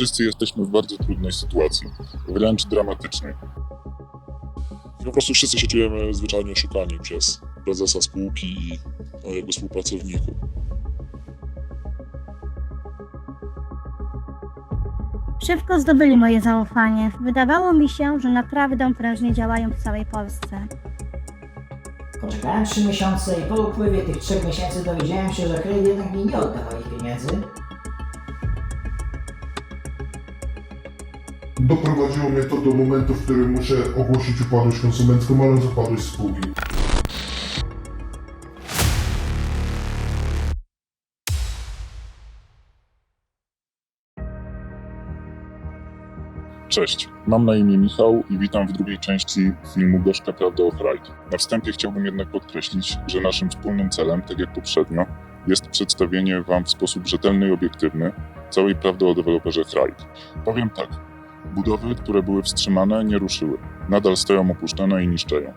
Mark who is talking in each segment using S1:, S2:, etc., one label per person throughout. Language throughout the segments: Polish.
S1: wszyscy jesteśmy w bardzo trudnej sytuacji, wręcz dramatycznej. Po prostu wszyscy się czujemy zwyczajnie oszukani przez prezesa spółki i no, jego współpracowników.
S2: Szybko zdobyli moje zaufanie. Wydawało mi się, że naprawdę prężnie działają w całej Polsce.
S3: Poczekałem 3 miesiące i po upływie tych 3 miesięcy dowiedziałem się, że kredyt jednak mi nie oddał ich pieniędzy.
S4: Doprowadziło mnie to do momentu, w którym muszę ogłosić upadłość konsumencką oraz upadłość spółki.
S1: Cześć, mam na imię Michał i witam w drugiej części filmu Gorzka Prawda o Fright. Na wstępie chciałbym jednak podkreślić, że naszym wspólnym celem, tak jak poprzednio, jest przedstawienie Wam w sposób rzetelny i obiektywny całej prawdy o deweloperze Fright. Powiem tak, budowy, które były wstrzymane, nie ruszyły. Nadal stoją opuszczone i niszczeją.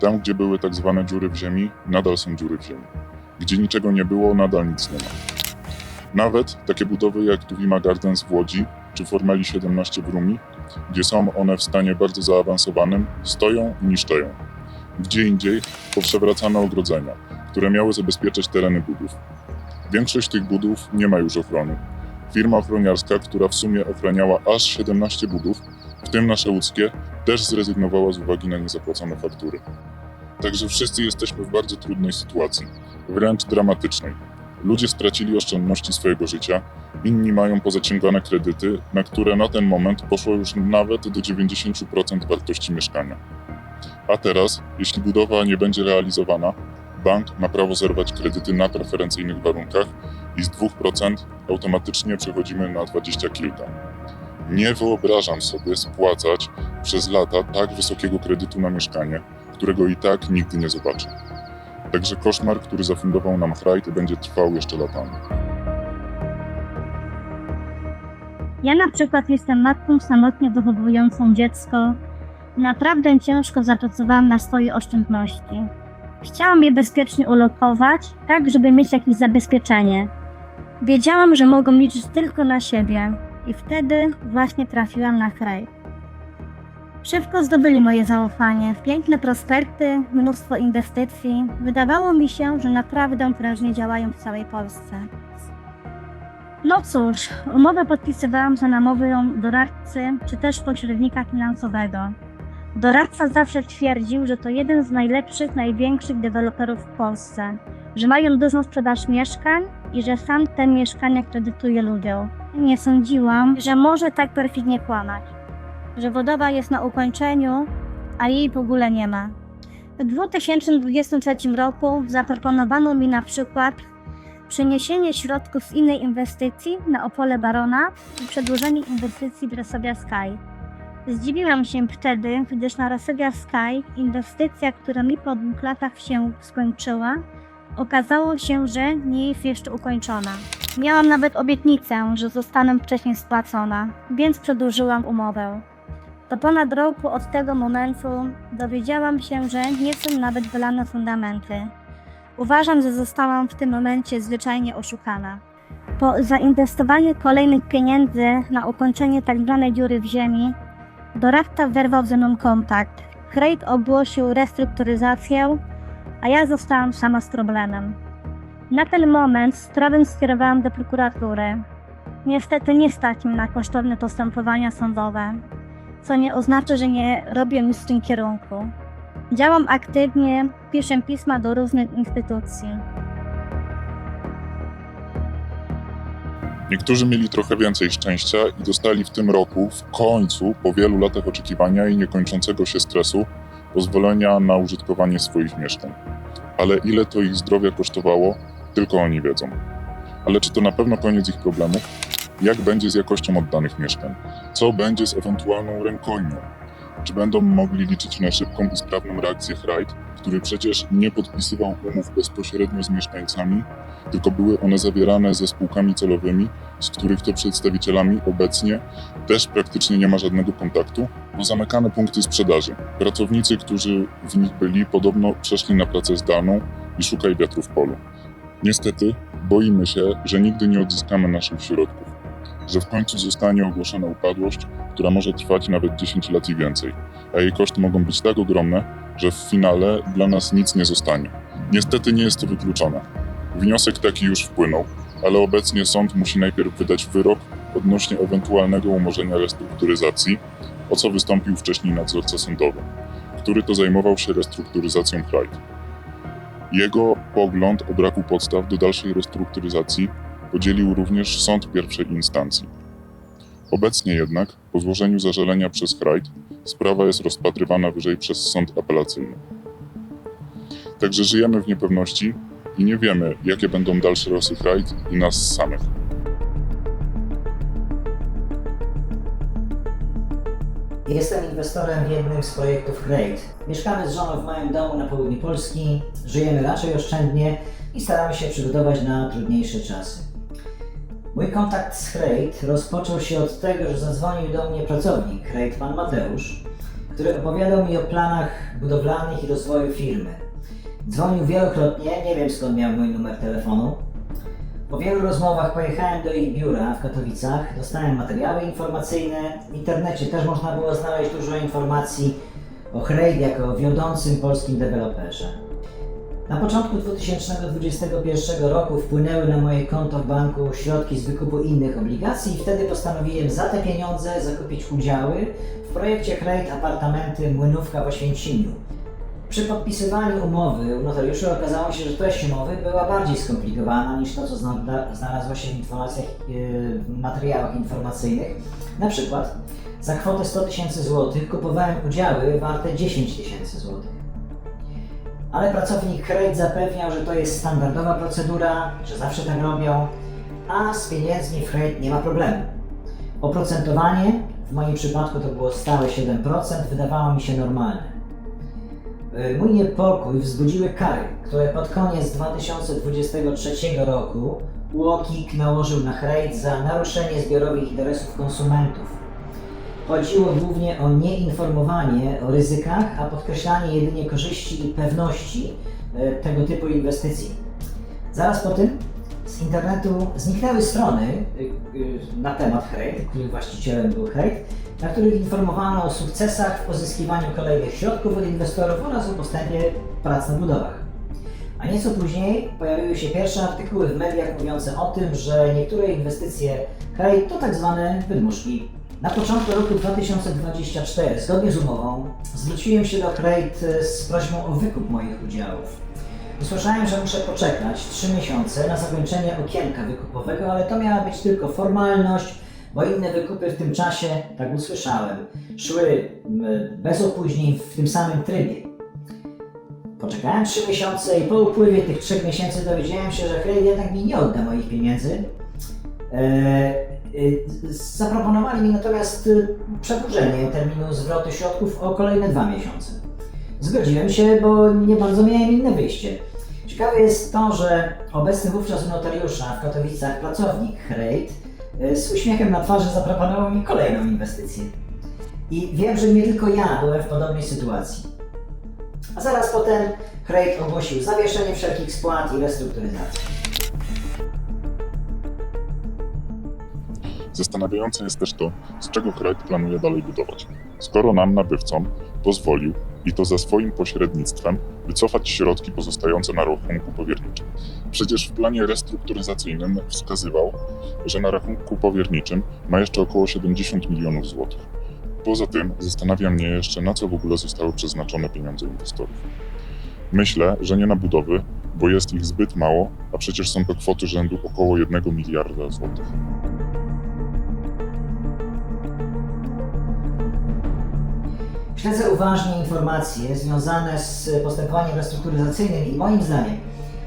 S1: Tam, gdzie były tak zwane dziury w ziemi, nadal są dziury w ziemi. Gdzie niczego nie było, nadal nic nie ma. Nawet takie budowy jak Tuwima Gardens w Łodzi czy Formeli 17 w Rumi, gdzie są one w stanie bardzo zaawansowanym, stoją i niszczeją. Gdzie indziej powszewracano ogrodzenia, które miały zabezpieczać tereny budów. Większość tych budów nie ma już ochrony. Firma ochroniarska, która w sumie ochraniała aż 17 budów, w tym nasze łódzkie, też zrezygnowała z uwagi na niezapłacone faktury. Także wszyscy jesteśmy w bardzo trudnej sytuacji, wręcz dramatycznej. Ludzie stracili oszczędności swojego życia, inni mają pozaciągane kredyty, na które na ten moment poszło już nawet do 90% wartości mieszkania. A teraz, jeśli budowa nie będzie realizowana, bank ma prawo zerwać kredyty na preferencyjnych warunkach i z 2% automatycznie przechodzimy na 20 kilka. Nie wyobrażam sobie spłacać przez lata tak wysokiego kredytu na mieszkanie, którego i tak nigdy nie zobaczę. Także koszmar, który zafundował nam Hrajt, będzie trwał jeszcze latami.
S2: Ja na przykład jestem matką samotnie wychowującą dziecko. Naprawdę ciężko zapracowałam na swoje oszczędności. Chciałam je bezpiecznie ulokować, tak żeby mieć jakieś zabezpieczenie. Wiedziałam, że mogą liczyć tylko na siebie i wtedy właśnie trafiłam na kraj. Szybko zdobyli moje zaufanie. Piękne prospekty, mnóstwo inwestycji. Wydawało mi się, że naprawdę prężnie działają w całej Polsce. No cóż, umowę podpisywałam za namową doradcy czy też pośrednika finansowego. Doradca zawsze twierdził, że to jeden z najlepszych, największych deweloperów w Polsce, że mają dużą sprzedaż mieszkań i że sam te mieszkania kredytuje ludziom. Nie sądziłam, że może tak perfidnie kłamać, że budowa jest na ukończeniu, a jej w ogóle nie ma. W 2023 roku zaproponowano mi na przykład przeniesienie środków z innej inwestycji na Opole Barona i przedłużenie inwestycji w Resovia Sky. Zdziwiłam się wtedy, gdyż na Resovia Sky inwestycja, która mi po dwóch latach się skończyła, okazało się, że nie jest jeszcze ukończona. Miałam nawet obietnicę, że zostanę wcześniej spłacona, więc przedłużyłam umowę. Po ponad roku od tego momentu dowiedziałam się, że nie są nawet wylane fundamenty. Uważam, że zostałam w tym momencie zwyczajnie oszukana. Po zainwestowaniu kolejnych pieniędzy na ukończenie tzw. dziury w ziemi, doradca werwał ze mną kontakt. Krejt ogłosił restrukturyzację, a ja zostałam sama z problemem. Na ten moment sprawę skierowałam do prokuratury. Niestety nie stać mnie na kosztowne postępowania sądowe, co nie oznacza, że nie robię nic w tym kierunku. Działam aktywnie, piszę pisma do różnych instytucji.
S1: Niektórzy mieli trochę więcej szczęścia i dostali w tym roku, w końcu, po wielu latach oczekiwania i niekończącego się stresu, pozwolenia na użytkowanie swoich mieszkań. Ale ile to ich zdrowia kosztowało, tylko oni wiedzą. Ale czy to na pewno koniec ich problemów? Jak będzie z jakością oddanych mieszkań? Co będzie z ewentualną rękojmią? Czy będą mogli liczyć na szybką i sprawną reakcję Hrajt, który przecież nie podpisywał umów bezpośrednio z mieszkańcami, tylko były one zawierane ze spółkami celowymi, z których to przedstawicielami obecnie też praktycznie nie ma żadnego kontaktu, bo zamykane punkty sprzedaży. Pracownicy, którzy w nich byli, podobno przeszli na pracę zdalną i szukaj wiatru w polu. Niestety, boimy się, że nigdy nie odzyskamy naszych środków. Że w końcu zostanie ogłoszona upadłość, która może trwać nawet 10 lat i więcej, a jej koszty mogą być tak ogromne, że w finale dla nas nic nie zostanie. Niestety nie jest to wykluczone. Wniosek taki już wpłynął, ale obecnie sąd musi najpierw wydać wyrok odnośnie ewentualnego umorzenia restrukturyzacji, o co wystąpił wcześniej nadzorca sądowy, który to zajmował się restrukturyzacją Pride. Jego pogląd o braku podstaw do dalszej restrukturyzacji podzielił również sąd pierwszej instancji. Obecnie jednak, po złożeniu zażalenia przez Hrajt, sprawa jest rozpatrywana wyżej przez sąd apelacyjny. Także żyjemy w niepewności i nie wiemy, jakie będą dalsze losy Hrajt i nas samych.
S3: Jestem inwestorem w jednym z projektów Great. Mieszkamy z żoną w małym domu na południu Polski, żyjemy raczej oszczędnie i staramy się przygotować na trudniejsze czasy. Mój kontakt z Great rozpoczął się od tego, że zadzwonił do mnie pracownik Great, pan Mateusz, który opowiadał mi o planach budowlanych i rozwoju firmy. Dzwonił wielokrotnie, nie wiem skąd miał mój numer telefonu. Po wielu rozmowach pojechałem do ich biura w Katowicach, dostałem materiały informacyjne. W internecie też można było znaleźć dużo informacji o Hrejt jako wiodącym polskim deweloperze. Na początku 2021 roku wpłynęły na moje konto w banku środki z wykupu innych obligacji i wtedy postanowiłem za te pieniądze zakupić udziały w projekcie Hrejt Apartamenty Młynówka w Oświęcimiu. Przy podpisywaniu umowy u notariuszy okazało się, że treść umowy była bardziej skomplikowana niż to, co zna- znalazło się w informacjach, yy, materiałach informacyjnych. Na przykład za kwotę 100 tysięcy złotych kupowałem udziały warte 10 tysięcy złotych. Ale pracownik Krejt zapewniał, że to jest standardowa procedura, że zawsze tak robią, a z pieniędzmi w nie ma problemu. Oprocentowanie, w moim przypadku to było stałe 7%, wydawało mi się normalne. Y, Mój niepokój wzbudziły kary, które pod koniec 2023 roku UOKiK nałożył na Hrejt za naruszenie zbiorowych interesów konsumentów. Chodziło głównie o nieinformowanie o ryzykach, a podkreślanie jedynie korzyści i pewności y, tego typu inwestycji. Zaraz po tym z internetu zniknęły strony y, y, na temat Hrejt, których właścicielem był Hrejt, na których informowano o sukcesach w pozyskiwaniu kolejnych środków od inwestorów oraz o postępie prac na budowach. A nieco później pojawiły się pierwsze artykuły w mediach mówiące o tym, że niektóre inwestycje Hrejt to tak zwane wydmuszki. Na początku roku 2024, zgodnie z umową, zwróciłem się do Hrejt z prośbą o wykup moich udziałów. Usłyszałem, że muszę poczekać 3 miesiące na zakończenie okienka wykupowego, ale to miała być tylko formalność, bo inne wykupy w tym czasie, tak usłyszałem, szły bez opóźnień w tym samym trybie. Poczekałem 3 miesiące i po upływie tych 3 miesięcy dowiedziałem się, że Chrejt jednak mi nie odda moich pieniędzy. E, e, zaproponowali mi natomiast e, przedłużenie terminu zwrotu środków o kolejne 2 miesiące. Zgodziłem się, bo nie bardzo miałem inne wyjście. Ciekawe jest to, że obecny wówczas notariusza w Katowicach pracownik Hrejt e, z uśmiechem na twarzy zaproponował mi kolejną inwestycję. I wiem, że nie tylko ja byłem w podobnej sytuacji. A zaraz potem Hrejt ogłosił zawieszenie wszelkich spłat i restrukturyzację.
S1: Zastanawiające jest też to, z czego Hrajt planuje dalej budować. Skoro nam, nabywcom, pozwolił, i to za swoim pośrednictwem, wycofać środki pozostające na rachunku powierniczym. Przecież w planie restrukturyzacyjnym wskazywał, że na rachunku powierniczym ma jeszcze około 70 milionów złotych. Poza tym zastanawia mnie jeszcze, na co w ogóle zostały przeznaczone pieniądze inwestorów. Myślę, że nie na budowy, bo jest ich zbyt mało, a przecież są to kwoty rzędu około 1 miliarda złotych.
S3: Śledzę uważnie informacje związane z postępowaniem restrukturyzacyjnym i moim zdaniem,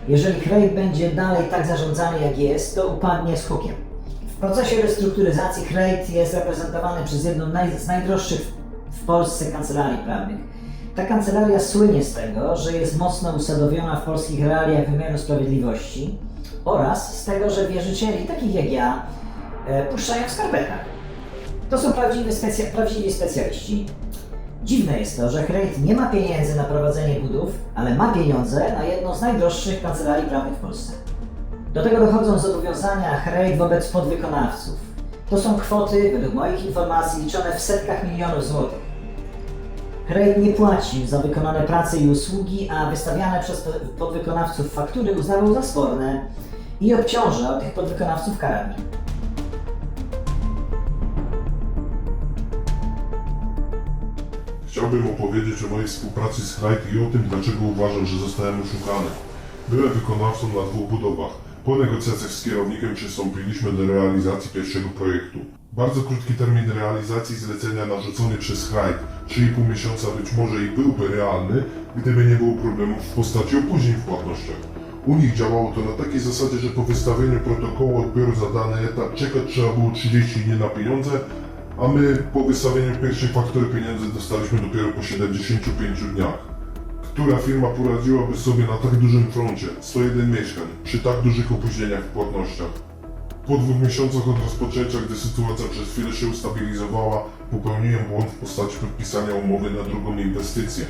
S3: jeżeli Hrejt będzie dalej tak zarządzany jak jest, to upadnie z hukiem. W procesie restrukturyzacji Hrejt jest reprezentowany przez jedną z najdroższych w Polsce kancelarii prawnych. Ta kancelaria słynie z tego, że jest mocno usadowiona w polskich realiach wymiaru sprawiedliwości oraz z tego, że wierzycieli, takich jak ja, e, puszczają w skarpetach. To są prawdziwi, specja, prawdziwi specjaliści. Dziwne jest to, że Hrejt nie ma pieniędzy na prowadzenie budów, ale ma pieniądze na jedną z najdroższych kancelarii prawnych w Polsce. Do tego dochodzą zobowiązania Hrejt wobec podwykonawców. To są kwoty, według moich informacji, liczone w setkach milionów złotych. Craig nie płacił za wykonane prace i usługi, a wystawiane przez podwykonawców faktury uznawał za sporne i obciążał tych podwykonawców karami.
S4: Chciałbym opowiedzieć o mojej współpracy z Hrajt i o tym, dlaczego uważam, że zostałem oszukany. Byłem wykonawcą na dwóch budowach. Po negocjacjach z kierownikiem przystąpiliśmy do realizacji pierwszego projektu. Bardzo krótki termin realizacji zlecenia narzucony przez Hrajt, 3,5 miesiąca być może i byłby realny, gdyby nie było problemów w postaci opóźnień w płatnościach. U nich działało to na takiej zasadzie, że po wystawieniu protokołu odbioru za dany etap czekać trzeba było 30 dni na pieniądze, a my po wystawieniu pierwszej faktury pieniędzy dostaliśmy dopiero po 75 dniach. Która firma poradziłaby sobie na tak dużym froncie, 101 mieszkań, przy tak dużych opóźnieniach w płatnościach? Po dwóch miesiącach od rozpoczęcia, gdy sytuacja przez chwilę się ustabilizowała, popełniłem błąd w postaci podpisania umowy na drugą inwestycję.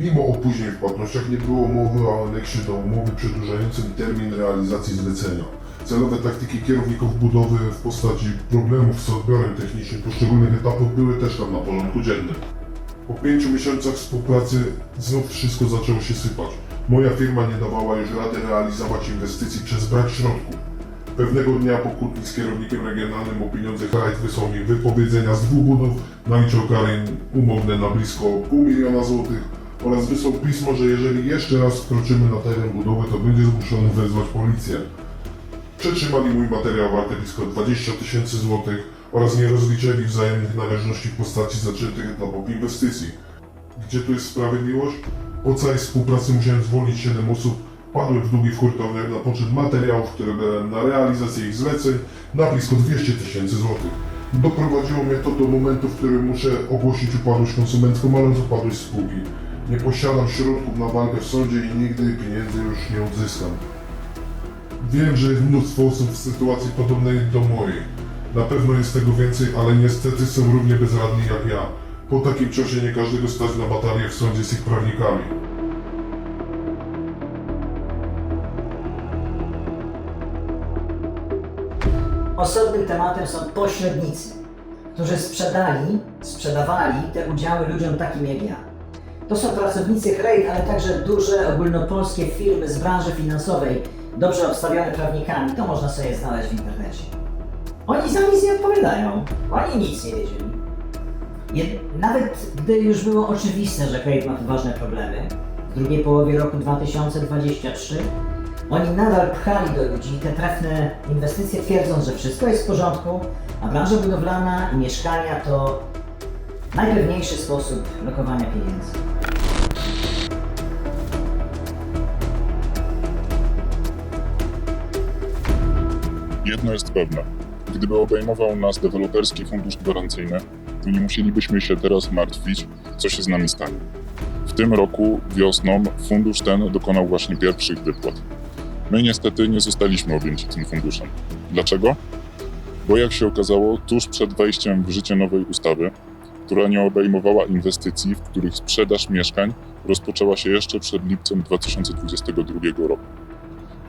S4: Mimo opóźnień w płatnościach nie było mowy o aneksie do umowy przedłużającym termin realizacji zlecenia. Celowe taktyki kierowników budowy w postaci problemów z odbiorem technicznym poszczególnych etapów były też tam na porządku dziennym. Po pięciu miesiącach współpracy znów wszystko zaczęło się sypać. Moja firma nie dawała już rady realizować inwestycji przez brak środków. Pewnego dnia po kłótni z kierownikiem regionalnym o pieniądze Hrajt wysłał mi wypowiedzenia z dwóch budów, naliczył kary umowne na blisko pół miliona złotych oraz wysłał pismo, że jeżeli jeszcze raz wkroczymy na teren budowy, to będzie zmuszony wezwać policję. Przetrzymali mój materiał warty blisko 20 tysięcy złotych oraz nie rozliczyli wzajemnych należności w postaci zaczętych etapów inwestycji. Gdzie tu jest sprawiedliwość? Po całej współpracy musiałem zwolnić 7 osób, padłem w długi w hurtowniach na poczet materiałów, które dałem na realizację ich zleceń na blisko 200 tysięcy złotych. Doprowadziło mnie to do momentu, w którym muszę ogłosić upadłość konsumencką, ale upadłość spółki. Nie posiadam środków na walkę w sądzie i nigdy pieniędzy już nie odzyskam. Wiem, że jest mnóstwo osób w sytuacji podobnej do mojej. Na pewno jest tego więcej, ale niestety są równie bezradni jak ja. Po takim czasie nie każdego stać na batalię w sądzie z ich prawnikami.
S3: Osobnym tematem są pośrednicy, którzy sprzedali, sprzedawali te udziały ludziom takim jak ja. To są pracownicy Hrejt, ale także duże ogólnopolskie firmy z branży finansowej, dobrze obstawione prawnikami. To można sobie znaleźć w internecie. Oni za nic nie odpowiadają. Oni nic nie wiedzieli. Jed- nawet gdy już było oczywiste, że Hrejt ma poważne problemy, w drugiej połowie roku 2023 oni nadal pchali do ludzi te trafne inwestycje, twierdząc, że wszystko jest w porządku, a branża budowlana i mieszkania to najpewniejszy sposób lokowania pieniędzy.
S1: Jedno jest pewne. Gdyby obejmował nas deweloperski fundusz gwarancyjny, to nie musielibyśmy się teraz martwić, co się z nami stanie. W tym roku wiosną fundusz ten dokonał właśnie pierwszych wypłat. My niestety nie zostaliśmy objęci tym funduszem. Dlaczego? Bo jak się okazało, tuż przed wejściem w życie nowej ustawy, która nie obejmowała inwestycji, w których sprzedaż mieszkań rozpoczęła się jeszcze przed lipcem 2022 roku.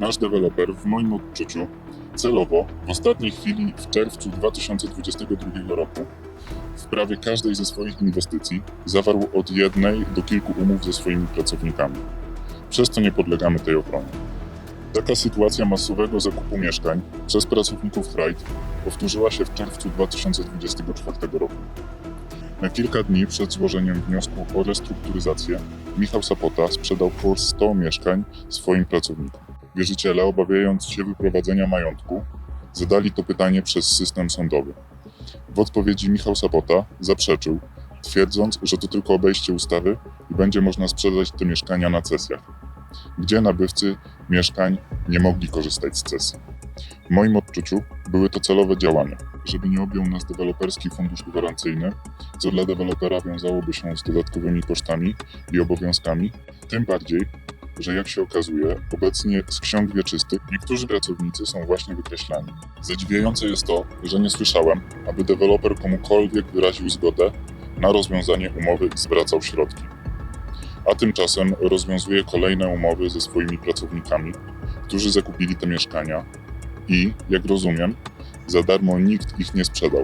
S1: Nasz deweloper, w moim odczuciu, celowo w ostatniej chwili w czerwcu 2022 roku w prawie każdej ze swoich inwestycji zawarł od jednej do kilku umów ze swoimi pracownikami. Przez to nie podlegamy tej ochronie. Taka sytuacja masowego zakupu mieszkań przez pracowników Hrajt powtórzyła się w czerwcu 2024 roku. Na kilka dni przed złożeniem wniosku o restrukturyzację Michał Sapota sprzedał po 100 mieszkań swoim pracownikom. Wierzyciele, obawiając się wyprowadzenia majątku, zadali to pytanie przez system sądowy. W odpowiedzi Michał Sapota zaprzeczył, twierdząc, że to tylko obejście ustawy i będzie można sprzedać te mieszkania na cesjach, gdzie nabywcy mieszkań nie mogli korzystać z cesji. W moim odczuciu były to celowe działania, żeby nie objął nas deweloperski fundusz gwarancyjny, co dla dewelopera wiązałoby się z dodatkowymi kosztami i obowiązkami, tym bardziej, że jak się okazuje, obecnie z ksiąg wieczystych niektórzy pracownicy są właśnie wykreślani. Zadziwiające jest to, że nie słyszałem, aby deweloper komukolwiek wyraził zgodę na rozwiązanie umowy i zwracał środki. A tymczasem rozwiązuje kolejne umowy ze swoimi pracownikami, którzy zakupili te mieszkania i, jak rozumiem, Za darmo nikt ich nie sprzedał,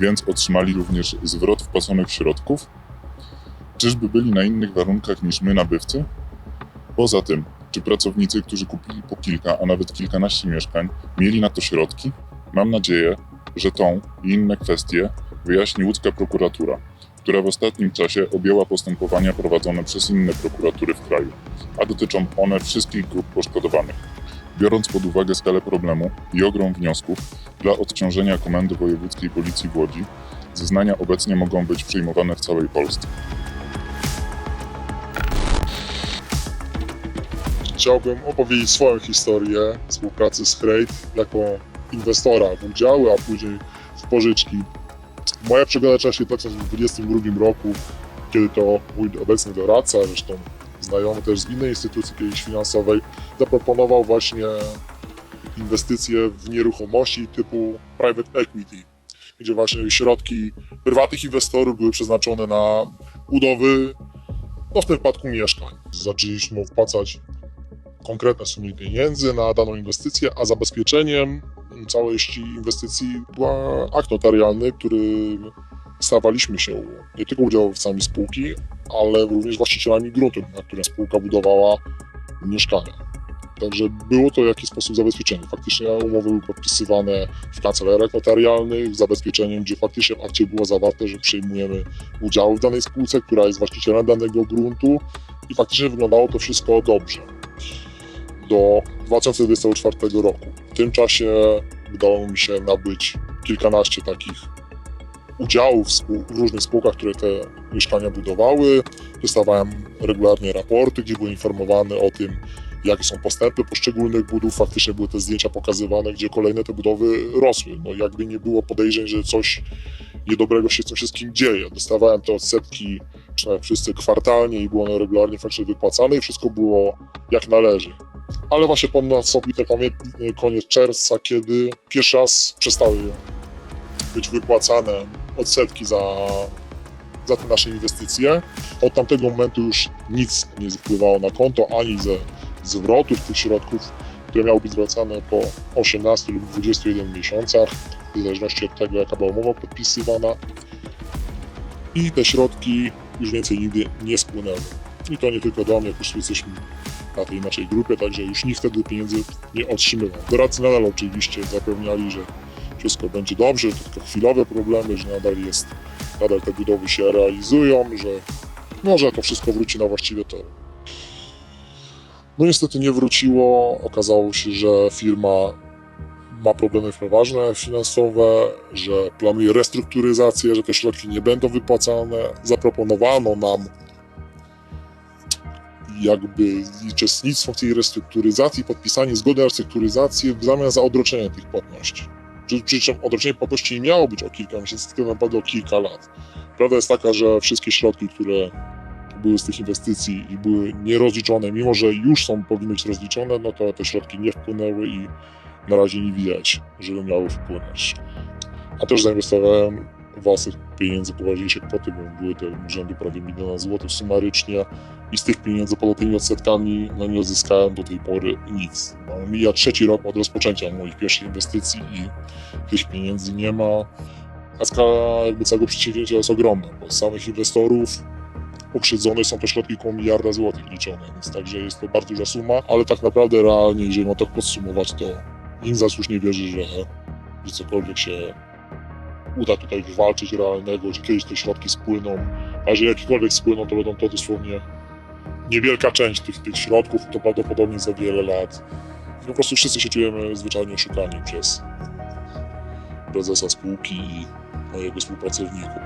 S1: więc otrzymali również zwrot wpłaconych środków. Czyżby byli na innych warunkach niż my, nabywcy? Poza tym, czy pracownicy, którzy kupili po kilka, a nawet kilkanaście mieszkań, mieli na to środki? Mam nadzieję, że tą i inne kwestie wyjaśni łódzka prokuratura, która w ostatnim czasie objęła postępowania prowadzone przez inne prokuratury w kraju, a dotyczą one wszystkich grup poszkodowanych. Biorąc pod uwagę skalę problemu i ogrom wniosków dla odciążenia Komendy Wojewódzkiej Policji w Łodzi, zeznania obecnie mogą być przyjmowane w całej Polsce.
S5: Chciałbym opowiedzieć swoją historię współpracy z Crate jako inwestora w udziały, a później w pożyczki. Moja przygoda zaczęła się w 2022 roku, kiedy to mój obecny doradca, zresztą znajomy też z innej instytucji kiedyś finansowej, zaproponował właśnie inwestycje w nieruchomości typu private equity, gdzie właśnie środki prywatnych inwestorów były przeznaczone na budowy, no w tym wypadku mieszkań. Zaczęliśmy wpłacać konkretne sumy pieniędzy na daną inwestycję, a zabezpieczeniem całości inwestycji była akt notarialny, który stawaliśmy się nie tylko udziałowcami spółki, ale również właścicielami gruntu, na którym spółka budowała mieszkania. Także było to w jakiś sposób zabezpieczenie. Faktycznie umowy były podpisywane w kancelariach notarialnych z zabezpieczeniem, gdzie faktycznie w akcie było zawarte, że przejmujemy udziały w danej spółce, która jest właścicielem danego gruntu i faktycznie wyglądało to wszystko dobrze do 2024 roku. W tym czasie udało mi się nabyć kilkanaście takich udziałów w, różnych spółkach, które te mieszkania budowały. Dostawałem regularnie raporty, gdzie były informowane o tym, jakie są postępy poszczególnych budów. Faktycznie były te zdjęcia pokazywane, gdzie kolejne te budowy rosły. No jakby nie było podejrzeń, że coś niedobrego się z tym wszystkim dzieje. Dostawałem te odsetki, przynajmniej wszyscy kwartalnie i było one regularnie faktycznie wypłacane i wszystko było jak należy ale właśnie pod nastąpił ten pamiętny koniec czerwca, kiedy pierwszy raz przestały być wypłacane odsetki za, za te nasze inwestycje. Od tamtego momentu już nic nie wpływało na konto, ani ze zwrotów tych środków, które miały być zwracane po 18 lub 21 miesiącach, w zależności od tego, jaka była umowa podpisywana. I te środki już więcej nigdy nie spłynęły. I to nie tylko do mnie, jak już jesteśmy na tej naszej grupie, także już nikt wtedy pieniędzy nie otrzymywał. Doradcy nadal oczywiście zapewniali, że wszystko będzie dobrze, to tylko chwilowe problemy, że nadal jest, nadal te budowy się realizują, że może to wszystko wróci na właściwe tory. No niestety nie wróciło, okazało się, że firma ma problemy poważne finansowe, że planuje restrukturyzację, że te środki nie będą wypłacane. Zaproponowano nam jakby uczestnictwo w tej restrukturyzacji, podpisanie zgody na restrukturyzację w zamian za odroczenie tych płatności. Przy, czym odroczenie płatności nie miało być o kilka miesięcy, tylko naprawdę o kilka lat. Prawda jest taka, że wszystkie środki, które były z tych inwestycji i były nierozliczone, mimo że już są powinny być rozliczone, no to te środki nie wpłynęły i na razie nie widać, żeby miały wpłynąć. A też zainwestowałem własnych pieniędzy poważniejsze kwoty, bo były te rzędu prawie miliona złotych sumarycznie i z tych pieniędzy poza tymi odsetkami no nie odzyskałem do tej pory nic. No, mija trzeci rok od rozpoczęcia moich pierwszych inwestycji i tych pieniędzy nie ma. A skala jakby całego przedsięwzięcia jest ogromna, bo z samych inwestorów uprzedzone są to środki około miliarda złotych liczone, więc także jest to bardzo duża suma, ale tak naprawdę realnie, jeżeli mam tak podsumować, to nikt z nas już nie wierzy, że, że cokolwiek się uda tutaj wywalczyć realnego, że kiedyś te środki spłyną, a jeżeli jakiekolwiek spłyną, to będą to dosłownie niewielka część tych, tych środków, to prawdopodobnie za wiele lat. Po prostu wszyscy się czujemy zwyczajnie oszukani przez prezesa spółki i mojego współpracowników.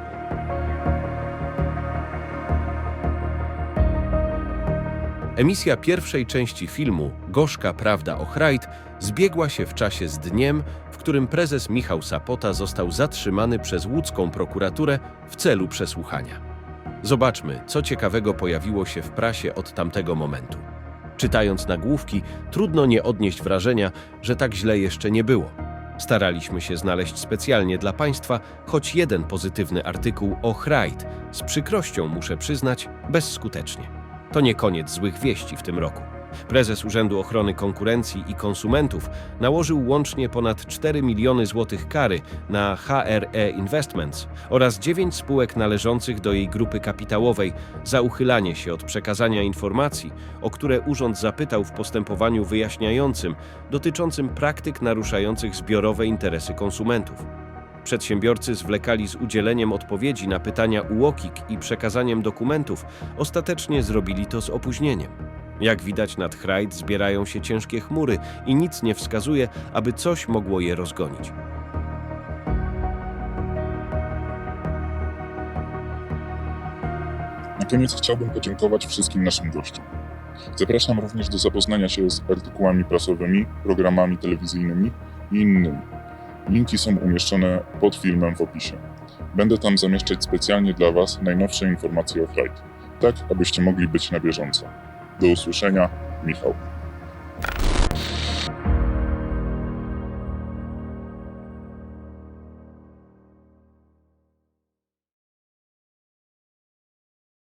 S6: Emisja pierwszej części filmu Gorzka Prawda o Hrajd zbiegła się w czasie z dniem, w którym prezes Michał Sapota został zatrzymany przez łódzką prokuraturę w celu przesłuchania. Zobaczmy, co ciekawego pojawiło się w prasie od tamtego momentu. Czytając nagłówki, trudno nie odnieść wrażenia, że tak źle jeszcze nie było. Staraliśmy się znaleźć specjalnie dla Państwa choć jeden pozytywny artykuł o Hrajd. Z przykrością muszę przyznać, bezskutecznie. To nie koniec złych wieści w tym roku. Prezes Urzędu Ochrony Konkurencji i Konsumentów nałożył łącznie ponad 4 miliony złotych kary na HRE Investments oraz 9 spółek należących do jej grupy kapitałowej za uchylanie się od przekazania informacji, o które urząd zapytał w postępowaniu wyjaśniającym dotyczącym praktyk naruszających zbiorowe interesy konsumentów. Przedsiębiorcy zwlekali z udzieleniem odpowiedzi na pytania UOKiK i przekazaniem dokumentów, ostatecznie zrobili to z opóźnieniem. Jak widać nad Hrajd zbierają się ciężkie chmury i nic nie wskazuje, aby coś mogło je rozgonić.
S1: Na koniec chciałbym podziękować wszystkim naszym gościom. Zapraszam również do zapoznania się z artykułami prasowymi, programami telewizyjnymi i innymi. Linki są umieszczone pod filmem w opisie. Będę tam zamieszczać specjalnie dla Was najnowsze informacje o Fright, tak abyście mogli być na bieżąco. Do usłyszenia, Michał.